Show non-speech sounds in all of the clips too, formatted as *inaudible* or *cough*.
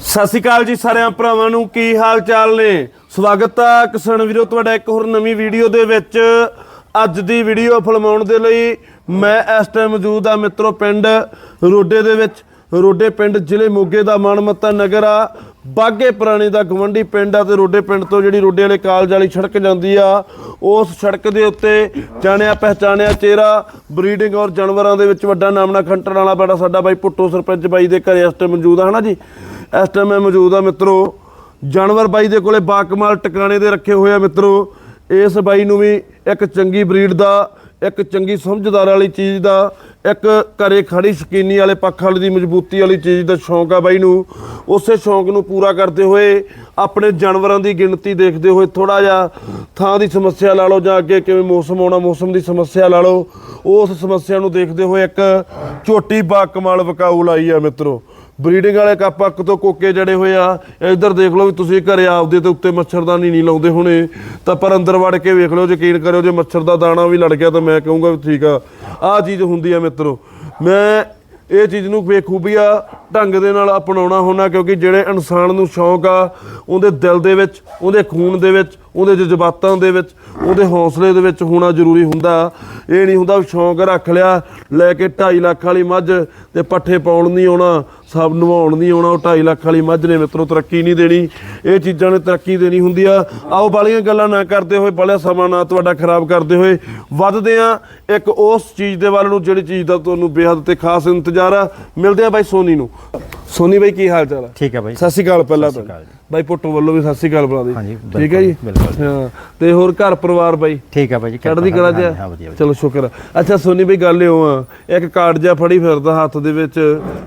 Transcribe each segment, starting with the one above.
ਸਤਿ ਸ਼੍ਰੀ ਅਕਾਲ ਜੀ ਸਾਰਿਆਂ ਭਰਾਵਾਂ ਨੂੰ, ਕੀ ਹਾਲ ਚਾਲ ਨੇ? ਸਵਾਗਤ ਆ ਕਿਸਾਨ ਵੀਰੋ, ਤੁਹਾਡਾ ਇੱਕ ਹੋਰ ਨਵੀਂ ਵੀਡੀਓ ਦੇ ਵਿੱਚ। ਅੱਜ ਦੀ ਵੀਡੀਓ ਫਿਲਮਾਉਣ ਦੇ ਲਈ ਮੈਂ ਇਸ ਟਾਈਮ ਮੌਜੂਦ ਆ ਮਿੱਤਰੋ ਪਿੰਡ ਰੋਡੇ ਦੇ ਵਿੱਚ। ਰੋਡੇ ਪਿੰਡ ਜ਼ਿਲ੍ਹੇ ਮੋਗੇ ਦਾ ਮਾਨਮੱਤਾ ਨਗਰ ਆ। ਬਾਗੇ ਪੁਰਾਣੇ ਦਾ ਗਵੰਡੀ ਪਿੰਡ ਆ ਤੇ ਰੋਡੇ ਪਿੰਡ ਤੋਂ ਜਿਹੜੀ ਰੋਡੇ ਵਾਲੇ ਕਾਲਜ ਵਾਲੀ ਸੜਕ ਜਾਂਦੀ ਆ, ਉਸ ਸੜਕ ਦੇ ਉੱਤੇ ਜਾਣਿਆ ਪਹਿਚਾਣਿਆ ਚਿਹਰਾ, ਬਰੀਡਿੰਗ ਔਰ ਜਾਨਵਰਾਂ ਦੇ ਵਿੱਚ ਵੱਡਾ ਨਾਮਣਾ ਖੰਟਣ ਵਾਲਾ ਬੜਾ ਸਾਡਾ ਬਾਈ ਪੁੱਟੋ ਸਰਪੰਚ ਬਾਈ ਦੇ ਘਰੇ ਇਸ ਟਾਈਮ ਮੌਜੂਦ ਆ, ਹਨਾ ਜੀ? ਇਸ ਟਾਈਮ ਮੈਂ ਮੌਜੂਦ ਆ ਮਿੱਤਰੋ। ਜਾਨਵਰ ਬਾਈ ਦੇ ਕੋਲੇ ਬਾਕਮਾਲ ਟਿਕਾਣੇ ਦੇ ਰੱਖੇ ਹੋਏ ਆ ਮਿੱਤਰੋ। ਇਸ ਬਾਈ ਨੂੰ ਵੀ ਇੱਕ ਚੰਗੀ ਬਰੀਡ ਦਾ, ਇੱਕ ਚੰਗੀ ਸਮਝਦਾਰ ਵਾਲੀ ਚੀਜ਼ ਦਾ, ਇੱਕ ਘਰੇ ਖੜੀ ਸ਼ਕੀਨੀ ਵਾਲੇ ਪੱਖ ਵਾਲੀ ਦੀ ਮਜ਼ਬੂਤੀ ਵਾਲੀ ਚੀਜ਼ ਦਾ ਸ਼ੌਂਕ ਆ ਬਾਈ ਨੂੰ। ਉਸੇ ਸ਼ੌਂਕ ਨੂੰ ਪੂਰਾ ਕਰਦੇ ਹੋਏ ਆਪਣੇ ਜਾਨਵਰਾਂ ਦੀ ਗਿਣਤੀ ਦੇਖਦੇ ਹੋਏ ਥੋੜਾ ਜਿਹਾ ਥਾਂ ਦੀ ਸਮੱਸਿਆ ਲਾ ਲਓ ਜਾਂ ਅੱਗੇ ਕਿਵੇਂ ਮੌਸਮ ਆਉਣਾ, ਮੌਸਮ ਦੀ ਸਮੱਸਿਆ ਲਾ ਲਓ। ਉਸ ਸਮੱਸਿਆ ਨੂੰ ਦੇਖਦੇ ਹੋਏ ਇੱਕ ਝੋਟੀ ਬਾ ਕਮਾਲ ਵਕਾਊ ਲਾਈ ਆ ਮਿੱਤਰੋ। ਬਰੀਡਿੰਗ ਵਾਲੇ ਕੱਪ ਅੱਕ ਤੋਂ ਕੋਕੇ ਜੜੇ ਹੋਏ ਆ। ਇੱਧਰ ਦੇਖ ਲਓ ਵੀ ਤੁਸੀਂ ਘਰੇ ਆਪਦੇ ਤੇ ਉੱਤੇ ਮੱਛਰਦਾਨੀ ਨਹੀਂ ਲਾਉਂਦੇ ਹੋਣੇ। ਤਾਂ ਪਰ ਅੰਦਰ ਵੜ ਕੇ ਵੇਖ ਲਓ, ਯਕੀਨ ਕਰਿਓ ਜੇ ਮੱਛਰ ਦਾ ਦਾਣਾ ਵੀ ਲੜ ਗਿਆ ਤਾਂ ਮੈਂ ਕਹੂੰਗਾ ਵੀ ਠੀਕ ਆ। ਆਹ ਚੀਜ਼ ਹੁੰਦੀ ਆ ਮਿੱਤਰੋ। ਮੈਂ ਇਹ ਚੀਜ਼ ਨੂੰ ਬੇਖੂਬੀਆ ਢੰਗ ਦੇ ਨਾਲ ਅਪਣਾਉਣਾ ਹੁੰਦਾ ਕਿਉਂਕਿ ਜਿਹੜੇ ਇਨਸਾਨ ਨੂੰ ਸ਼ੌਂਕ ਆ, ਉਹਦੇ ਦਿਲ ਦੇ ਵਿੱਚ, ਉਹਦੇ ਖੂਨ ਦੇ ਵਿੱਚ, ਉਹਦੇ ਜਜ਼ਬਾਤਾਂ ਦੇ ਵਿੱਚ, ਉਹਦੇ ਹੌਸਲੇ ਦੇ ਵਿੱਚ ਹੋਣਾ ਜ਼ਰੂਰੀ ਹੁੰਦਾ। ਇਹ ਨਹੀਂ ਹੁੰਦਾ ਵੀ ਸ਼ੌਂਕ ਰੱਖ ਲਿਆ, ਲੈ ਕੇ 2.5 ਲੱਖ ਵਾਲੀ ਮੱਝ ਤੇ ਪੱਠੇ ਪਾਉਣ ਨਹੀਂ ਆਉਣਾ। ਸਭ ਨਿਭਾਉਣ ਨਹੀਂ ਆਉਣਾ, ਉਹ 2.5 ਲੱਖ ਵਾਲੀ ਮੱਝ ਨੇ ਮਿੱਤਰੋ ਤਰੱਕੀ ਨਹੀਂ ਦੇਣੀ। ਇਹ ਚੀਜ਼ਾਂ ਨੇ ਤਰੱਕੀ ਦੇਣੀ ਹੁੰਦੀ ਆ। ਆਓ ਬਾਲੀਆਂ ਗੱਲਾਂ ਨਾ ਕਰਦੇ ਹੋਏ, ਬਾਲਿਆ ਸਮਾਂ ਨਾ ਤੁਹਾਡਾ ਖਰਾਬ ਕਰਦੇ ਹੋਏ, ਵੱਧਦੇ ਆ ਇੱਕ ਉਸ ਚੀਜ਼ ਦੇ ਵੱਲ ਨੂੰ, ਜਿਹੜੀ ਚੀਜ਼ ਦਾ ਤੁਹਾਨੂੰ ਬੇਹੱਦ ਤੇ ਖਾਸ ਇੰਤਜ਼ਾਰ ਆ। ਮਿਲਦੇ ਆ ਬਾਈ ਸੋਨੀ ਨੂੰ। ਸੋਨੀ ਬਾਈ ਕੀ ਹਾਲ ਚਾਲ ਆ? ਠੀਕ ਹੈ ਬਾਈ। ਸਤਿ ਸ਼੍ਰੀ ਅਕਾਲ ਪਹਿਲਾਂ ਤਾਂ। ਬਾਈ ਪੁੱਟੋ ਵੱਲੋਂ ਵੀ ਸਤਿ ਸ਼੍ਰੀ ਅਕਾਲ ਬੁਲਾ ਦੇ। ਠੀਕ ਹੈ ਜੀ? ਹਾਂ ਤੇ ਹੋਰ ਘਰ ਪਰਿਵਾਰ ਬਾਈ? ਠੀਕ ਹੈ ਬਾਈ ਚੜ੍ਹਦੀ ਕਲਾ ਚ ਹਾਂ। ਚਲੋ ਸ਼ੁਕਰ। ਅੱਛਾ ਸੋਨੀ ਬਈ ਗੱਲ ਇਹੋ ਆ। ਇੱਕ ਕਾਰਡ ਜਿਹਾ ਫੜੀ ਫਿਰਦਾ ਹੱਥ ਦੇ ਵਿੱਚ।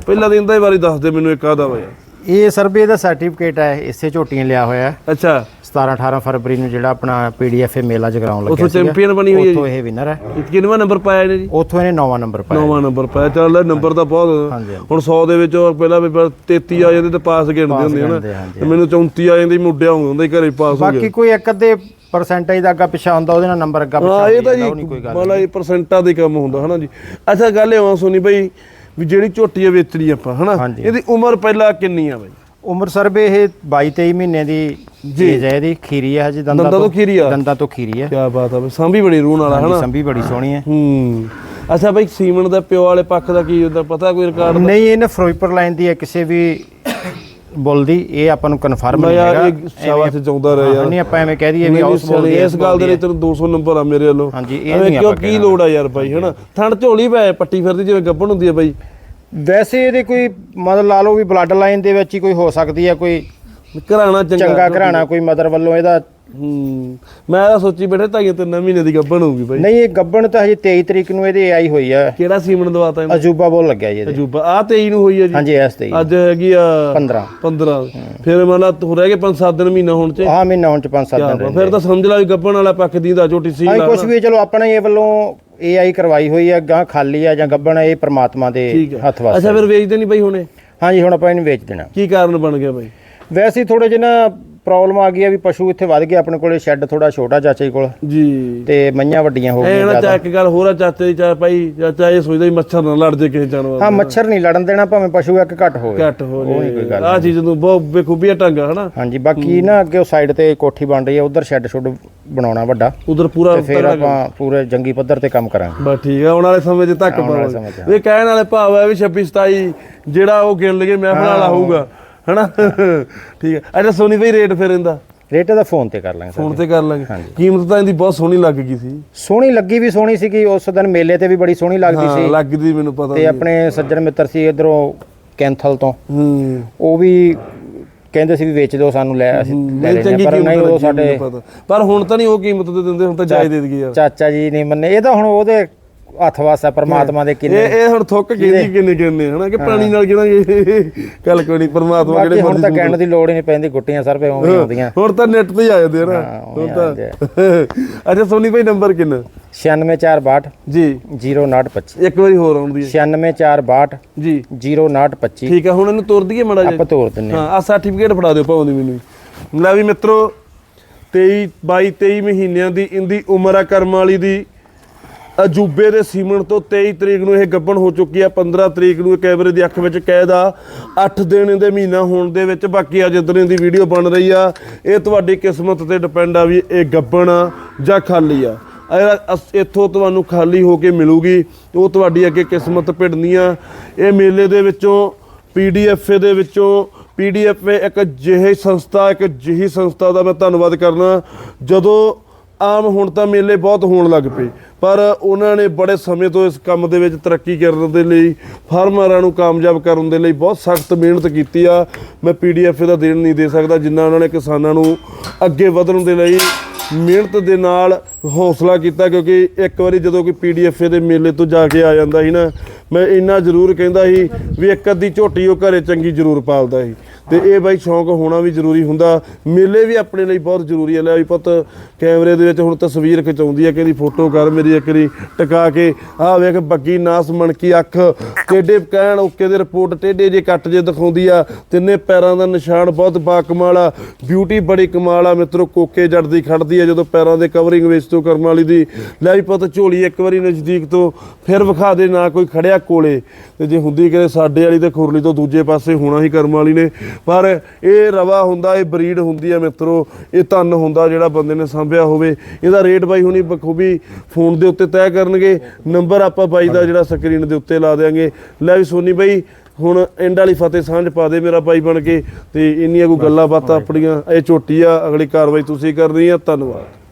ਪਹਿਲਾਂ ਦਿਨ ਦਾ ਹੀ ਵਾਰੀ ਦੱਸ ਦੇ ਮੈਨੂੰ ਇੱਕ ਆਦਾ ਹੋਇਆ ਇਹ ਸਰਵੇ ਦਾ ਸਰਟੀਫਿਕੇਟ ਹੈ ਇਸੇ ਝੋਟੀਆਂ ਲਿਆ ਹੋਇਆ ਹੈ। ਅੱਛਾ। 17 18 ਫਰਵਰੀ ਨੂੰ ਜਿਹੜਾ ਆਪਣਾ ਪੀਡੀਐਫ ਮੇਲਾ ਜਗਰਾਉਣ ਲੱਗਿਆ ਉੱਥੋਂ। ਚੈਂਪੀਅਨ ਬਣੀ ਹੋਈ ਹੈ ਉੱਥੋਂ ਇਹ ਵਿਨਰ ਹੈ। ਕਿੰਨਵਾਂ ਨੰਬਰ ਪਾਇਆ ਇਹਨੇ ਜੀ? ਉੱਥੋਂ ਇਹਨੇ ਨੌਵਾਂ ਨੰਬਰ ਪਾਇਆ। ਨੌਵਾਂ ਨੰਬਰ ਪਾਇਆ। ਚੱਲ ਨੰਬਰ ਤਾਂ ਬਹੁਤ ਹੁਣ 100 ਦੇ ਵਿੱਚੋਂ ਪਹਿਲਾਂ ਵੀ ਪਹਿਲਾਂ 33 ਆ ਜਾਂਦੇ ਤੇ ਪਾਸ ਗਿਣਦੇ ਹੁੰਦੇ ਹਨਾ ਤੇ ਮੈਨੂੰ 34 ਆ ਜਾਂਦੀ ਮੁੱਢਿਆ ਹੁੰਦਾ ਘਰੇ ਪਾਸ ਹੋ ਬਾਕੀ ਗਿਆ ਕੋਈ ਇੱਕ ਅੱਧੇ ਪਰਸੈਂਟੇਜ ਦਾ ਅੱਗਾ ਪਿਛਾ ਹੁੰਦਾ ਉਹਦੇ ਨਾਲ ਨੰਬਰ ਅੱਗਾ ਪਿਛਾ ਹਾਂ ਇਹ ਤਾਂ ਜੀ ਮਤਲਬ ਇਹ ਪਰਸੈਂਟਾਂ ਦੇ ਕੰਮ ਹੁੰਦਾ ਹਨਾ ਜੀ। ਅੱਛਾ ਗੱਲ ਇਹ ਆ ਸੋਨੀ ਬਈ ਵੀ ਜਿਹੜੀ ਝੋਟੀ ਆ ਵੇਚਣੀ ਆਪਾਂ ਹਨਾ? ਹਾਂਜੀ। ਇਹਦੀ ਉਮਰ ਪਹਿਲਾਂ ਕਿੰਨੀ ਆ ਬਈ? ਉਮਰ ਸਰਵੇ ਇਹ 22 23 ਮਹੀਨੇ ਦੀ ਏਜ ਹੈ ਇਹਦੀ ਖੀਰੀ ਹੈ ਹਜੇ ਦੰਦਾਂ ਦੰਦਾਂ ਤੋਂ ਖੀਰੀ ਆ? ਦੰਦਾਂ ਤੋਂ ਖੀਰੀ ਹੈ ਕੀ ਬਾਤ ਆ ਬਈ ਸਾਂਭੀ ਬੜੀ ਰੂਹ ਨਾਲ ਆ, ਹਾਂਜੀ ਹਨਾ? ਸੰਭੀ ਬੜੀ ਸੋਹਣੀ ਹੈ ਹੂੰ। ਅੱਛਾ ਬਈ ਸੀਮਨ ਦਾ ਪਿਓ ਵਾਲੇ ਪੱਖ ਦਾ ਕੀ ਹੁੰਦਾ ਪਤਾ ਕੋਈ ਰਿਕਾਰਡ ਨਹੀਂ ਇਹਨੇ ਫਿਰੋਜ਼ਪੁਰ ਲਾਈਨ ਦੀ ਹੈ ਕਿਸੇ ਵੀ ਬੁੱਲ ਦੀ ਇਹ ਆਪਾਂ ਨੂੰ ਕਨਫਰਮ ਨਹੀਂ ਹੈਗਾ। ਇਹ ਸ਼ਾਬਾਸ਼ ਚਾਹੁੰਦਾ ਰਿਹਾ ਯਾਰ। ਨਹੀਂ ਆਪਾਂ ਐਵੇਂ ਕਹਿ ਦਈਏ ਵੀ ਨਹੀਂ, ਉਸ ਬੁੱਲ ਦੀ ਇਸ ਗੱਲ ਦੇ ਲਈ ਤੈਨੂੰ 200 ਨੰਬਰ ਆ ਮੇਰੇ ਵੱਲੋਂ। ਹਾਂਜੀ, ਇਹ ਨਹੀਂ ਆਪਾਂ ਕੀ ਲੋੜ ਆ ਯਾਰ ਬਾਈ ਹਨਾ? ਠੰਡ ਝੋਲੀ ਪੈ ਪੱਟੀ ਫਿਰਦੀ ਜਿਵੇਂ ਗੱਬਣ ਹੁੰਦੀ ਆ ਬਾਈ ਵੈਸੇ ਇਹਦੇ ਕੋਈ ਮਤਲਬ ਲਾ ਲਓ ਵੀ ਬਲੱਡ ਲਾਈਨ ਦੇ ਵਿੱਚ ਹੀ ਕੋਈ ਹੋ ਸਕਦੀ ਹੈ ਕੋਈ ਘਰਾਣਾ ਚੰਗਾ। ਚੰਗਾ ਘਰਾਣਾ ਕੋਈ ਮਦਰ ਵੱਲੋਂ ਇਹਦਾ ਹੂੰ ਮੈਂ ਤਾਂ ਸੋਚੀ ਬੈਠੇ ਤਾਈਆਂ ਤਿੰਨ ਮਹੀਨੇ ਦੀ ਗੱਬਣ ਹੋਊਗੀ ਬਾਈ। ਨਹੀਂ ਇਹ ਗੱਬਣ ਤਾਂ ਹਜੇ 23 ਤਰੀਕ ਨੂੰ ਇਹਦੇ ਆਈ ਹੋਈ ਹੈ ਕਿਹੜਾ ਸੀਮਨ ਦਵਾਤਾ ਇਹਨੂੰ? ਅਜੂਬਾ ਬੋਲ ਲੱਗਿਆ ਜੀ ਇਹਦੇ। ਅਜੂਬਾ। ਆ 23 ਨੂੰ ਹੋਈ ਆ ਜੀ। ਹਾਂਜੀ ਐਸ ਤੇ ਅੱਜ ਹੈਗੀ ਆ 15 15 ਫਿਰ ਮੰਨ ਲਾ ਹੋ ਰਹਿ ਗਏ 5-7 ਦਿਨ ਮਹੀਨਾ ਹੋਣ ਚ। ਆਹ ਮਹੀਨਾ ਹੁਣ ਚ 5-7 ਦਿਨ ਫਿਰ ਤਾਂ ਸਮਝ ਲਾ ਵੀ ਗੱਬਣ ਵਾਲਾ ਪੱਖ ਦੀ ਦਾ ਝੋਟੀ ਸੀ ਹਾਂ ਕੁਝ ਵੀ ਚਲੋ ਆਪਣੇ ਇਹ ਵੱਲੋਂ ਏਆਈ ਕਰਵਾਈ ਹੋਈ ਹੈ ਗਾਂ ਖਾਲੀ ਹੈ ਜਾਂ ਗੱਬਣ ਇਹ ਪ੍ਰਮਾਤਮਾ ਦੇ ਠੀਕ ਹੈ ਹੱਥ ਵਾਸਤੇ ਅੱਛਾ ਫਿਰ ਵੇਚਦੇ ਨਹੀਂ ਬਾਈ ਹੁਣੇ? ਹਾਂਜੀ ਹੁਣ ਆਪਾਂ ਇਹਨੂੰ ਵੇਚ ਦੇਣਾ। ਕੀ ਕਾਰਨ ਬਣ ਗਿਆ ਬਾਈ? ਵੈਸੇ ਥੋੜੇ ਜਿਹਾ ਨਾ ਪ੍ਰੋਬਲਮ ਆ ਗਈ ਆ ਵੀ ਪਸ਼ੂ ਇੱਥੇ ਵੱਧ ਗਏ ਆਪਣੇ ਕੋਲੇ ਸ਼ੈੱਡ ਥੋੜਾ ਛੋਟਾ ਚਾਚੇ ਕੋਲ। ਜੀ। ਤੇ ਮਈਆਂ ਵੱਡੀਆਂ ਹੋ ਇਹ ਗਈਆਂ ਨਾ ਜ਼ਿਆਦਾ। ਚਾ ਇੱਕ ਗੱਲ ਹੋਰ ਆ ਚਾਚੇ ਦੀ ਚਾ ਭਾਈ ਚਾਚਾ ਇਹ ਸੋਚਦਾ ਵੀ ਮੱਛਰ ਨਾ ਲੜ ਜੇ ਕਿਸੇ ਜਾਨਵਰ ਹਾਂ ਮੱਛਰ ਨਹੀਂ ਲੜਨ ਦੇਣਾ ਭਾਵੇਂ ਪਸ਼ੂ ਇੱਕ ਘੱਟ ਹੋਵੇ। ਘੱਟ ਹੋ ਉਹ ਨਹੀਂ ਕੋਈ ਗੱਲ ਆ ਚੀਜ਼ ਨੂੰ ਬਹੁਤ ਬੇਖੂਬੀਆ ਢੰਗ ਆ ਹਨਾ? ਹਾਂਜੀ ਬਾਕੀ ਨਾ ਅੱਗੇ ਉਹ ਸਾਈਡ ਤੇ ਕੋਠੀ ਬਣ ਰਹੀ ਹੈ ਉਧਰ ਸ਼ੈੱਡ ਸ਼ੁੱਡ ਬਣਾਉਣਾ ਵੱਡਾ। ਉਧਰ ਪੂਰਾ ਤੇ ਫਿਰ ਆਪਾਂ ਪੂਰੇ ਜੰਗੀ ਪੱਧਰ ਤੇ ਕੰਮ ਕਰਾਂਗੇ। ਬਸ ਠੀਕ ਆ ਆਉਣ ਵਾਲੇ ਸਮੇਂ 'ਚ ਤੱਕ ਆਉਣ ਵਾਲੇ ਪਾਵਾਂਗੇ ਸਮੇਂ 'ਚ, ਵੀ ਕਹਿਣ ਵਾਲੇ ਭਾਵ ਹੈ ਵੀ 26 27 ਜਿਹੜਾ ਉਹ ਗਿਣ ਲਗੇ ਮਹਿਫਲ ਵਾਲਾ ਹੋਊਗਾ। ਹਨਾ? ਠੀਕ ਹੈ। ਅੱਛਾ ਸੋਨੀ ਭਾਈ ਰੇਟ ਫਿਰ ਇਹਦਾ? ਰੇਟ ਦਾ ਫੋਨ ਤੇ ਕਰ ਲਾਂਗੇ ਫੋਨ ਤੇ ਕਰ ਲਾਂਗੇ। ਕੀਮਤ ਤਾਂ ਇਹਦੀ ਬਹੁਤ ਸੋਹਣੀ ਲੱਗ ਗਈ ਸੀ। ਸੋਹਣੀ ਲੱਗੀ ਵੀ ਸੋਹਣੀ ਸੀਗੀ ਉਸ ਦਿਨ ਮੇਲੇ ਤੇ ਵੀ ਬੜੀ ਸੋਹਣੀ ਲੱਗਦੀ ਸੀ। ਲੱਗਦੀ ਮੈਨੂੰ ਪਤਾ ਤੇ ਆਪਣੇ ਸੱਜਣ ਮਿੱਤਰ ਸੀ ਇਧਰੋਂ ਕੈਂਥਲ ਤੋਂ। ਹੂੰ। ਉਹ ਵੀ ਕਹਿੰਦੇ ਸੀ ਵੀ ਵੇਚ ਦਿਓ ਸਾਨੂੰ ਲੈ ਅਸੀਂ ਲੈ ਹਾਂ, ਪਰ ਕੀਮਤ ਨਹੀਂ ਉਹ ਸਾਡੇ ਪਰ ਹੁਣ ਤਾਂ ਨਹੀਂ ਉਹ ਕੀਮਤ ਤੇ ਦਿੰਦੇ ਹੁਣ ਤਾਂ ਜਾਇਜ਼ ਦੇ ਦਈਏ। ਚਾਚਾ ਜੀ ਨਹੀਂ ਮੰਨੇ। ਇਹ ਤਾਂ ਹੁਣ ਉਹਦੇ ਹੱਥ ਵਾਸਾ ਪਰਮਾਤਮਾ ਦੇ ਕਿੰਨੇ ਇਹ ਇਹ ਹੁਣ ਥੁੱਕ ਕਹਿੰਦੀ ਕਿੰਨੇ ਕਿੰਨੇ ਹਨਾ? ਕਿ ਪਾਣੀ ਨਾਲ ਗਿਣਾਂਗੇ ਕੱਲ ਕੋਈ ਨਹੀਂ ਪਰਮਾਤਮਾ ਕਿਹੜੇ ਹੁਣ ਤਾਂ ਕਹਿਣ ਦੀ ਲੋੜ ਹੀ ਨਹੀਂ ਪੈਂਦੀ ਗੁੱਟੀਆਂ ਸਰਵੇ ਉਵੇਂ ਆਉਂਦੀਆਂ। ਹੁਣ ਤਾਂ ਨੈਟ ਤੇ ਹੀ ਆ ਜਾਂਦੇ ਆ ਨਾ। ਹਾਂ, ਹੁਣ ਉਵੇਂ ਤਾਂ *laughs* ਅੱਛਾ ਸੋਨੀ ਭਾਈ ਨੰਬਰ ਕਿੰਨਾ? 96462 ਜੀ। 0925 ਇੱਕ ਵਾਰੀ ਹੋਰ ਆਉਂਦੀ ਹੈ 96462 ਜੀ। 0925 ਠੀਕ ਹੈ ਹੁਣ ਇਹਨੂੰ ਤੋਰ ਦਈਏ ਮੜਾ ਆਪਾਂ ਤੋਰ ਦਿੰਨੇ ਹਾਂ ਆ ਸਰਟੀਫਿਕੇਟ ਫੜਾ ਦਿਓ ਭਾਵੇਂ ਦੀ ਮੈਨੂੰ। ਲੈ ਵੀ ਮਿੱਤਰੋ 23 22 23 ਮਹੀਨਿਆਂ ਦੀ ਇੰਦੀ ਉਮਰ ਆ ਕਰਮ ਵਾਲੀ ਦੀ। ਅਜੂਬੇ ਦੇ ਸੀਮਨ ਤੋਂ 23 ਤਰੀਕ ਨੂੰ ਇਹ ਗੱਬਣ ਹੋ ਚੁੱਕੀ ਆ। 15 ਤਰੀਕ ਨੂੰ ਇਹ ਕੈਮਰੇ ਦੀ ਅੱਖ ਵਿੱਚ ਕੈਦ ਆ। 8 ਦਿਨ ਦੇ ਮਹੀਨਾ ਹੋਣ ਦੇ ਵਿੱਚ ਬਾਕੀ ਅੱਜ ਦਿਨ ਦੀ ਵੀਡੀਓ ਬਣ ਰਹੀ ਆ। ਇਹ ਤੁਹਾਡੀ ਕਿਸਮਤ ਤੇ ਡਿਪੈਂਡ ਆ ਵੀ ਇਹ ਗੱਬਣ ਆ ਜਾਂ ਖਾਲੀ ਆ। ਇੱਥੋਂ ਤੁਹਾਨੂੰ ਖਾਲੀ ਹੋ ਕੇ ਮਿਲੂਗੀ। ਉਹ ਤੁਹਾਡੀ ਅੱਗੇ ਕਿਸਮਤ ਭਿੜਨੀ ਆ। ਇਹ ਮੇਲੇ ਦੇ ਵਿੱਚੋਂ ਪੀਡੀਐਫ ਦੇ ਵਿੱਚੋਂ ਪੀਡੀਐਫ ਇੱਕ ਜਿਹੀ ਸੰਸਥਾ, ਇੱਕ ਜਿਹੀ ਸੰਸਥਾ ਦਾ ਮੈਂ ਧੰਨਵਾਦ ਕਰਨਾ। ਜਦੋਂ ਆਮ ਹੁਣ ਤਾਂ ਮੇਲੇ ਬਹੁਤ ਹੋਣ ਲੱਗ ਪਏ। ਪਰ ਉਹਨਾਂ ਨੇ ਬੜੇ ਸਮੇਂ ਤੋਂ ਇਸ ਕੰਮ ਦੇ ਵਿੱਚ ਤਰੱਕੀ ਕਰਨ ਦੇ ਲਈ, ਫਾਰਮਰਾਂ ਨੂੰ ਕਾਮਯਾਬ ਕਰਨ ਦੇ ਲਈ ਬਹੁਤ ਸਖਤ ਮਿਹਨਤ ਕੀਤੀ ਆ। ਮੈਂ ਪੀਡੀਐਫ ਦਾ ਦੇਣ ਨਹੀਂ ਦੇ ਸਕਦਾ, ਜਿੰਨਾ ਉਹਨਾਂ ਨੇ ਕਿਸਾਨਾਂ ਨੂੰ ਅੱਗੇ ਵਧਣ ਦੇ ਲਈ ਮਿਹਨਤ ਦੇ ਨਾਲ ਹੌਸਲਾ ਕੀਤਾ, ਕਿਉਂਕਿ ਇੱਕ ਵਾਰੀ ਜਦੋਂ ਕੋਈ ਪੀਡੀਐਫ ਦੇ ਮੇਲੇ ਤੋਂ ਜਾ ਕੇ ਆ ਜਾਂਦਾ ਸੀ ਨਾ, ਮੈਂ ਇੰਨਾ ਜ਼ਰੂਰ ਕਹਿੰਦਾ ਸੀ ਵੀ ਇੱਕ ਅੱਧੀ ਝੋਟੀ ਉਹ ਘਰੇ ਚੰਗੀ ਜ਼ਰੂਰ ਪਾਲਦਾ ਸੀ। ਤੇ ਇਹ ਬਾਈ ਸ਼ੌਂਕ ਹੋਣਾ ਵੀ ਜ਼ਰੂਰੀ ਹੁੰਦਾ। ਮੇਲੇ ਵੀ ਆਪਣੇ ਲਈ ਬਹੁਤ ਜ਼ਰੂਰੀ ਹੈ ਲੈ ਵੀ ਪੁੱਤ, ਕੈਮਰੇ ਦੇ ਵਿੱਚ ਹੁਣ ਤਸਵੀਰ ਖਿਚਾਉਂਦੀ ਹੈ ਕਹਿੰਦੀ ਫੋਟੋ ਕਰ ਮੇਰੀ ਇੱਕ ਵਾਰੀ, ਟਿਕਾ ਕੇ। ਆਹ ਵੇਖ ਬੱਗੀ ਨਾਸ ਮਣਕੀ ਅੱਖ। ਟੇਡੇ ਕਹਿਣ ਓਕੇ ਦੇ ਰਿਪੋਰਟ, ਟੇਡੇ ਜੇ ਕੱਟ ਜੇ ਦਿਖਾਉਂਦੀ ਆ। ਤਿੰਨੇ ਪੈਰਾਂ ਦਾ ਨਿਸ਼ਾਨ ਬਹੁਤ ਬਾਕਮਾਲ ਆ। ਬਿਊਟੀ ਬੜੀ ਕਮਾਲ ਆ ਮਿੱਤਰੋ, ਕੋਕੇ ਜੜਦੀ ਖੜਦੀ ਆ ਜਦੋਂ ਪੈਰਾਂ ਦੇ ਕਵਰਿੰਗ ਵੇਚ ਤੋਂ ਕਰਮ ਵਾਲੀ ਦੀ। ਲੈ ਵੀ ਪੁੱਤ, ਝੋਲੀ ਇੱਕ ਵਾਰੀ ਨਜ਼ਦੀਕ ਤੋਂ ਫਿਰ ਵਿਖਾ ਦੇ, ਨਾ ਕੋਈ ਖੜਿਆ ਕੋਲੇ। ਤੇ ਜੇ ਹੁੰਦੀ ਕਿਤੇ ਸਾਡੇ ਵਾਲੀ ਤੇ ਖੁਰਲੀ ਤੋਂ ਦੂਜੇ ਪਾਸੇ ਹੋਣਾ ਹੀ ਕਰਮ ਵਾਲੀ ਨੇ। ਪਰ ਇਹ ਰਵਾ ਹੁੰਦਾ ਇਹ ਬਰੀਡ ਹੁੰਦੀ ਆ ਮਿੱਤਰੋ ਇਹ ਧਨ ਹੁੰਦਾ ਜਿਹੜਾ ਬੰਦੇ ਨੇ ਸਾਂਭਿਆ ਹੋਵੇ। ਇਹਦਾ ਰੇਟ ਬਾਈ ਹੁਣੀ ਬਖੂਬੀ ਫੋਨ ਦੇ ਉੱਤੇ ਤੈਅ ਕਰਨਗੇ। ਨੰਬਰ ਆਪਾਂ ਬਾਈ ਦਾ ਜਿਹੜਾ ਸਕਰੀਨ ਦੇ ਉੱਤੇ ਲਾ ਦੇਾਂਗੇ ਲੈ ਵੀ ਸੋਨੀ ਬਾਈ ਹੁਣ ਐਂਡ ਵਾਲੀ ਫਤਿਹ ਸਾਂਝ ਪਾ ਦੇ ਮੇਰਾ ਬਾਈ ਬਣ ਕੇ ਤੇ ਇੰਨੀਆਂ ਕੋਈ ਗੱਲਾਂ ਬਾਤਾਂ ਆਪਣੀਆਂ ਇਹ ਝੋਟੀ ਆ ਅਗਲੀ ਕਾਰਵਾਈ ਤੁਸੀਂ ਕਰਨੀ ਆ ਧੰਨਵਾਦ।